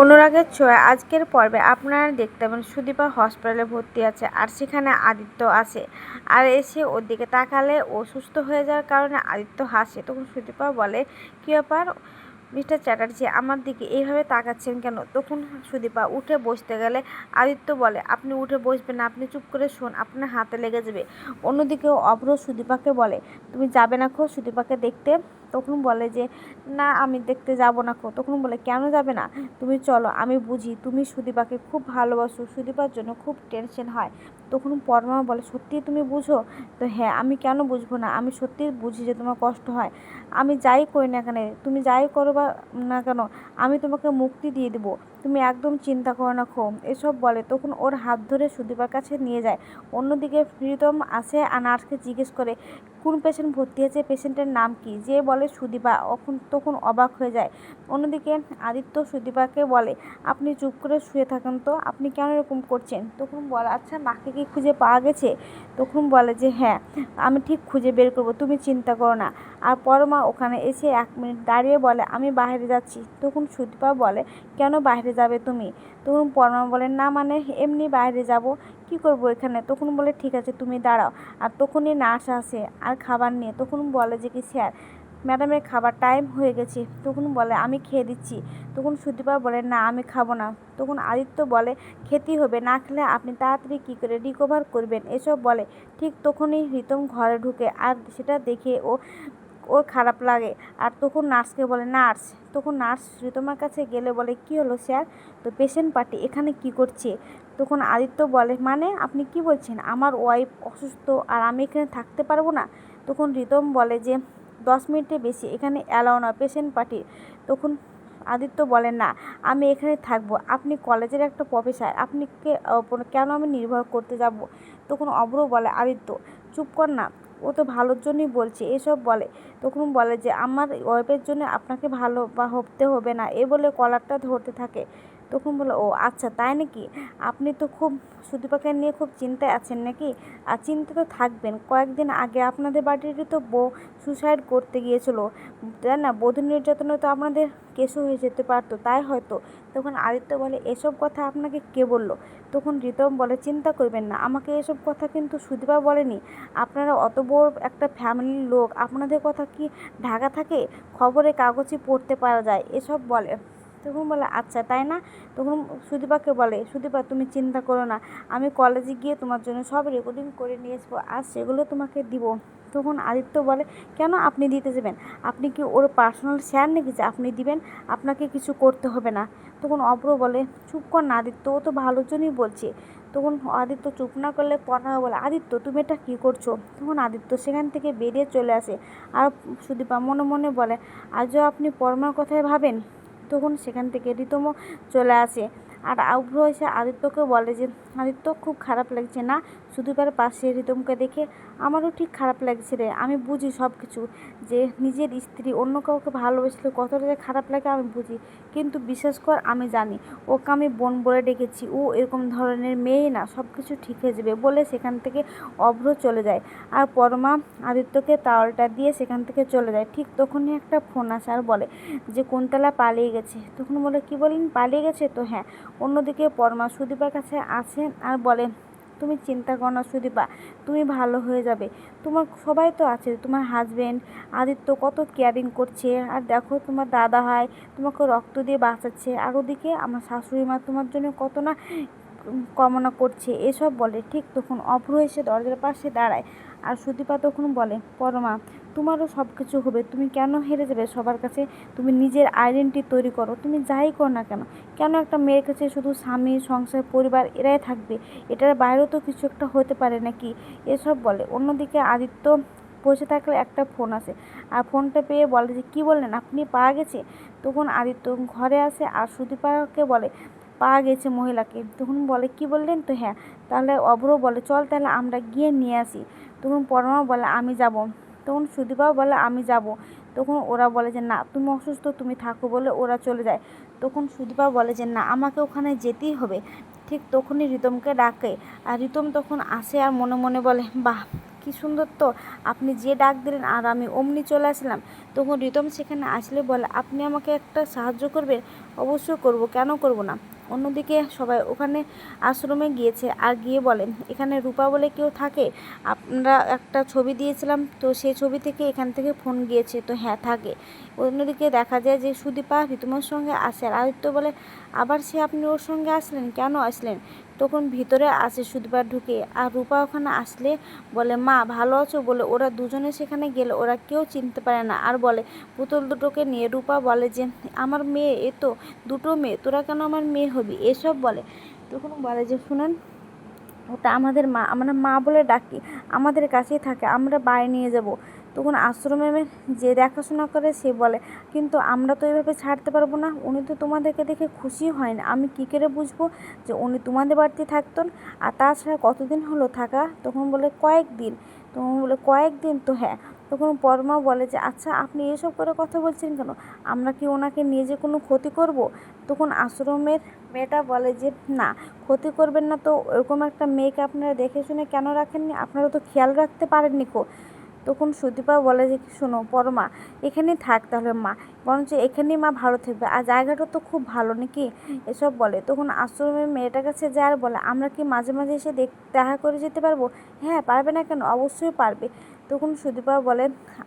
অনুরাগের ছোঁয়া আজকের পর্বে আপনারা দেখতে পাবেন সুদীপা হসপিটালে ভর্তি আছে আর সেখানে আদিত্য আছে। আর এসে ওর দিকে তাকালে ও সুস্থ হয়ে যাওয়ার কারণে আদিত্য হাসে। তখন সুদীপা বলে, কী ব্যাপার? মিস্টার চ্যাটার্জি, আমার দিকে এইভাবে তাকাচ্ছেন কেন? তখন সুদীপা উঠে বসতে গেলে আদিত্য বলে, আপনি উঠে বসবেন আপনি চুপ করে শোন, আপনার হাতে লেগে যাবে। অন্যদিকে অভ্র সুদীপাকে বলে, তুমি যাবে না খো? সুদীপাকে দেখতে তখন বলে যে, না, আমি দেখতে যাব না খো। তখন বলে, কেন যাবে না? তুমি চলো, আমি বুঝি, তুমি সুদীপাকে খুব ভালোবাসো। সুদীপার জন্য খুব টেনশন হয়। তখন পরমা বলে সত্যি তুমি বুঝো? তো হ্যাঁ আমি কেন বুঝব না? আমি সত্যিই বুঝি যে তোমার কষ্ট হয়। আমি যাই করি না কেন, তুমি যাই করো বা না কেন, আমি তোমাকে মুক্তি দিয়ে দেবো। তুমি একদম চিন্তা করো না খো এসব বলে, তখন ওর হাত ধরে সুদীপার কাছে নিয়ে যায়। অন্যদিকে প্রীতম আসে আর নার্সকে জিজ্ঞেস করে কোন পেশেন্ট ভর্তি আছে পেশেন্টের নাম কি? যে বলে সুদীপা তখন তখন অবাক হয়ে যায়। অন্যদিকে আদিত্য সুদীপাকে বলে, আপনি চুপ করে শুয়ে থাকেন তো, আপনি কেন এরকম করছেন? তখন বলে আচ্ছা মাকে কি খুঁজে পাওয়া গেছে? তখন বলে যে হ্যাঁ আমি ঠিক খুঁজে বের করব, তুমি চিন্তা করো না। আর পরমা ওখানে এসে এক মিনিট দাঁড়িয়ে বলে, আমি বাইরে যাচ্ছি। তখন সুদীপা বলে, কেন বাইরে যাবে তুমি? তখন পরমা বলে, না মানে এমনি বাইরে যাব। কি করব এখানে? তখন বলে, ঠিক আছে, তুমি দাঁড়াও। আর তখনই নার্স আসে আর খাবার নিয়ে। তখন বলে যে কি, স্যার, ম্যাডামের খাবার টাইম হয়ে গেছে। তখন বলে, আমি খেয়ে দিচ্ছি। তখন সুদীপা বলে, না, আমি খাব না। তখন আদিত্য বলে খেতেই হবে, না খেলে আপনি তাড়াতাড়ি কী করে রিকভার করবেন? এসব বলে। ঠিক তখনই রিতম ঘরে ঢুকে আর সেটা দেখে ও, ওর খারাপ লাগে। আর তখন নার্সকে বলে, নার্স। তখন নার্স রিতমার কাছে গেলে বলে, কি হলো, স্যার? তো পেশেন্ট পার্টি এখানে কি করছে? তখন আদিত্য বলে মানে আপনি কি বলছেন? আমার ওয়াইফ অসুস্থ আর আমি এখানে থাকতে পারব না? তখন রিতম বলে যে, দশ মিনিটের বেশি, এখানে অ্যালাউ না পেশেন্ট পার্টি তখন আদিত্য বলেন না, আমি এখানে থাকব। আপনি কলেজের একটা প্রফেসর, আপনি কে কেন আমি নির্ভর করতে যাব? তখন অব্র বলে, আদিত্য, চুপ কর না, ও তো ভালোর জন্যই বলছে, এসব বলে। তখন বলে যে, আমার ওয়াইফের জন্য আপনাকে ভালো বা হতে হবে না, এ বলে কলারটা ধরতে থাকে। তখন বলে ও আচ্ছা তাই নাকি? আপনি তো খুব সুদীপাকে নিয়ে খুব চিন্তায় আছেন নাকি? আর চিন্তা তো থাকবেন, কয়েকদিন আগে আপনাদের বাড়িতে তো বউ সুসাইড করতে গিয়েছিল। তাই না? বধূ নির্যাতনে তো আপনাদের কেসও হয়ে যেতে পারতো, তাই হয়তো। তখন আদিত্য বলে, এসব কথা আপনাকে কে বলল? তখন রিতম বলে, চিন্তা করবেন না, আমাকে এসব কথা কিন্তু সুদীপা বলেনি। আপনারা অত বড় একটা ফ্যামিলির লোক, আপনাদের কথা কি ঢাকা থাকে? খবরে কাগজে পড়তে পারা যায়, এসব বলে। তখন বলে আচ্ছা তাই না? তখন সুদীপাকে বলে, সুদীপা, তুমি চিন্তা করো না, আমি কলেজে গিয়ে তোমার জন্য সব রেকর্ডিং করে নিয়ে আসব, আর সেগুলো তোমাকে দিব। তখন আদিত্য বলে, কেন আপনি দিতে যাবেন? আপনি কি ওর পার্সোনাল শেয়ার নাকি যে আপনি দিবেন? আপনাকে কিছু করতে হবে না। তখন অব্র বলে, চুপ কর না আদিত্য, ও তো ভালোর জন্যই বলছে। তখন আদিত্য চুপ না করলে পর্ণা বলে, আদিত্য, তুমি এটা কী করছ? তখন আদিত্য সেখান থেকে বেরিয়ে চলে আসে। আর সুদীপা মনে মনে বলে, আজও আপনি পরমার কথাই ভাবেন? তখন সেখান থেকে রীতম চলে আসে। আর আউভ্র এসে আদিত্যকে বলে যে, আদিত্য, খুব খারাপ লাগছে না? সুদীপার পাশে রিতমকে দেখে আমারও ঠিক খারাপ লাগছে রে। আমি বুঝি সব কিছু যে নিজের স্ত্রী অন্য কাউকে ভালোবাসলে কতটা যে খারাপ লাগে আমি বুঝি। কিন্তু বিশেষ কর, আমি জানি। ওকে আমি বোন বলে ডেকেছি। ও এরকম ধরনের মেয়ে না। সব কিছু ঠিক হয়ে যাবে বলে সেখান থেকে অভ্র চলে যায়। আর পরমা আদিত্যকে তাওয়ালটা দিয়ে সেখান থেকে চলে যায়। ঠিক তখনই একটা ফোন আসে আর বলে যে কোনতলা পালিয়ে গেছে? তখন বলে, কি বলেন? পালিয়ে গেছে তো হ্যাঁ। অন্যদিকে পরমা সুদীপার কাছে আছে আর বলেন, তুমি চিন্তা করো না সুদীপা, তুমি ভালো হয়ে যাবে। তোমার সবাই তো আছে, তোমার হাজবেন্ড আদিত্য কত কেয়ারিং করছে। আর দেখো তোমার দাদা হয় তোমাকে রক্ত দিয়ে বাঁচাচ্ছে। আর ওদিকে আমার শাশুড়ি মা তোমার জন্য কত না কামনা করছে। এসব বলে ঠিক তখন অভ্র এসে দরজার পাশে দাঁড়ায়। আর সুদীপা তখন বলে, পরমা তোমারও সব কিছু হবে। তুমি কেন হেরে যাবে সবার কাছে? তুমি নিজের আইডেন্টি তৈরি করো। তুমি যাই করো না কেন? কেন একটা মেয়ের কাছে শুধু স্বামী, সংসার, পরিবার এরাই থাকবে? এটার বাইরেও তো কিছু একটা হতে পারে নাকি? এসব বলে। অন্যদিকে আদিত্য বসে থাকলে একটা ফোন আসে। আর ফোনটা পেয়ে বলে যে, কী বললেন? আপনি পাওয়া গেছে? তখন আদিত্য ঘরে আসে আর সুদীপাকে বলে, পাওয়া গেছে মহিলাকে। তখন বলে, কি বললেন তো? হ্যাঁ। তাহলে অভ্র বলে, চল তাহলে আমরা গিয়ে নিয়ে আসি। তখন পরমা বলে, আমি যাব। তখন সুদীপাও বলে, আমি যাব। তখন ওরা বলে যে, না, তুমি অসুস্থ, তুমি থাকো, বলে ওরা চলে যায়। তখন সুদীপা বলে যে, না, আমাকে ওখানে যেতেই হবে। ঠিক তখনই রিতমকে ডাকে। আর রিতম তখন আসে আর মনে মনে বলে, বাহ, কি সুন্দর তো। আপনি যে ডাক দিলেন আর আমি অমনি চলে আসলাম। তখন রিতম সেখানে আসলে বলে, আপনি আমাকে একটা সাহায্য করবেন? অবশ্যই করব, কেন করব না? অন্যদিকে সবাই ওখানে আশ্রমে গিয়েছে আর গিয়ে বলেন এখানে রূপা বলে কেউ থাকে? আমরা একটা ছবি দিয়েছিলাম, তো সেই ছবি থেকে এখান থেকে ফোন গিয়েছে। তো হ্যাঁ থাকে। অন্যদিকে দেখা যায় যে সুদীপা রিতুমার সঙ্গে আসে আর আদিত্য বলে, আবার সে আপনি ওর সঙ্গে আসলেন? কেন আসলেন? তখন ভিতরে আসে সুদীপা ঢুকে। আর রূপা ওখানে আসলে বলে, মা, ভালো আছো? বলে, ওরা দুজনে সেখানে গেলে ওরা কেউ চিনতে পারে না। আর বলে, পুতুল দুটোকে নিয়ে রূপা বলে যে, আমার মেয়ে, এ তো দুটো মেয়ে, তোরা কেন আমার মেয়ে হবি? এসব বলে। তখন বলে যে, শুনেন, ওটা আমাদের মা আমরা মা বলে ডাকি। আমাদের কাছেই থাকে, আমরা বাইরে নিয়ে যাব। তখন আশ্রমে যে দেখাশোনা করে সে বলে, কিন্তু আমরা তো এভাবে ছাড়তে পারব না, উনি তো তোমাদেরকে দেখে খুশি হয় না আমি কী করে বুঝব যে উনি তোমাদের বাড়িতে থাকতেন? আর তাছাড়া কতদিন হলো থাকা? তখন বলে, কয়েকদিন। তখন বলে, কয়েকদিন তো হ্যাঁ। তখন পরমা বলে যে আচ্ছা আপনি এসব করে কথা বলছেন কেন? আমরা কি ওনাকে নিয়ে যে কোনো ক্ষতি করব? তখন আশ্রমের মেয়েটা বলে যে, না, ক্ষতি করবেন না তো। এরকম একটা মেয়েকে আপনারা দেখে শুনে কেন রাখেননি? আপনারা তো খেয়াল রাখতে পারেননি কো। তখন সুদীপা বলে যে, শোনো, পরমা এখানে থাক তাহলে মা। বরঞ্চ এখানেই মা ভালো থাকবে। আর জায়গাটা তো খুব ভালো, নাকি? এসব বলে। তখন আশ্রমের মেয়েটার কাছে যায় আর বলে, আমরা কি মাঝে মাঝে এসে দেখ, দেখা করে যেতে পারব? হ্যাঁ পারবে না কেন? অবশ্যই পারবে। তখন সুদীপা বলে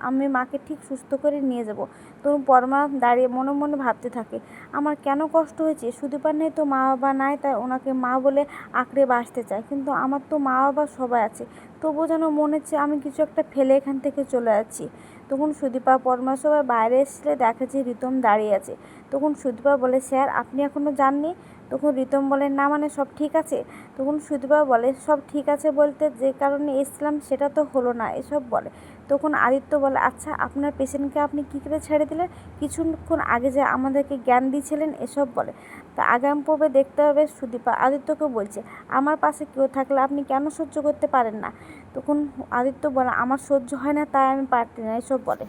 আমি মাকে ঠিক সুস্থ করে নিয়ে যাব। তখন পরমা দাঁড়িয়ে মনে মনে ভাবতে থাকে, আমার কেন কষ্ট হয়েছে? সুদীপার নেই তো মা বাবা নাই, তাই ওনাকে মা বলে আঁকড়ে বাঁচতে চায়। কিন্তু আমার তো মা বাবা সবাই আছে। তবুও যেন মনে হচ্ছে আমি কিছু একটা ফেলে এখান থেকে চলে যাচ্ছি। তখন সুদীপা পরমা বাইরে এসলে দেখে যে রিতম দাঁড়িয়ে আছে। তখন সুদীপা বলে, স্যার, আপনি এখনও যাননি? তখন রিতম বলে, না মানে সব ঠিক আছে। তখন সুদীপা বলে, সব ঠিক আছে বলতে যে কারণে এসছিলাম সেটা তো হলো না, এসব বলে। তখন আদিত্য বলে আচ্ছা আপনার পেশেন্টকে আপনি কী করে ছেড়ে দিলেন? কিছুক্ষণ আগে যে আমাদেরকে জ্ঞান দিয়েছিলেন, এসব বলে। তা আগাম পর্বে দেখতে হবে সুদীপা। আদিত্যকে বলছে, আমার পাশে কেউ থাকলে আপনি কেন সহ্য করতে পারেন না? তখন আদিত্য বলে, আমার সহ্য হয় না, তাই আমি পারতে না, এসব বলে।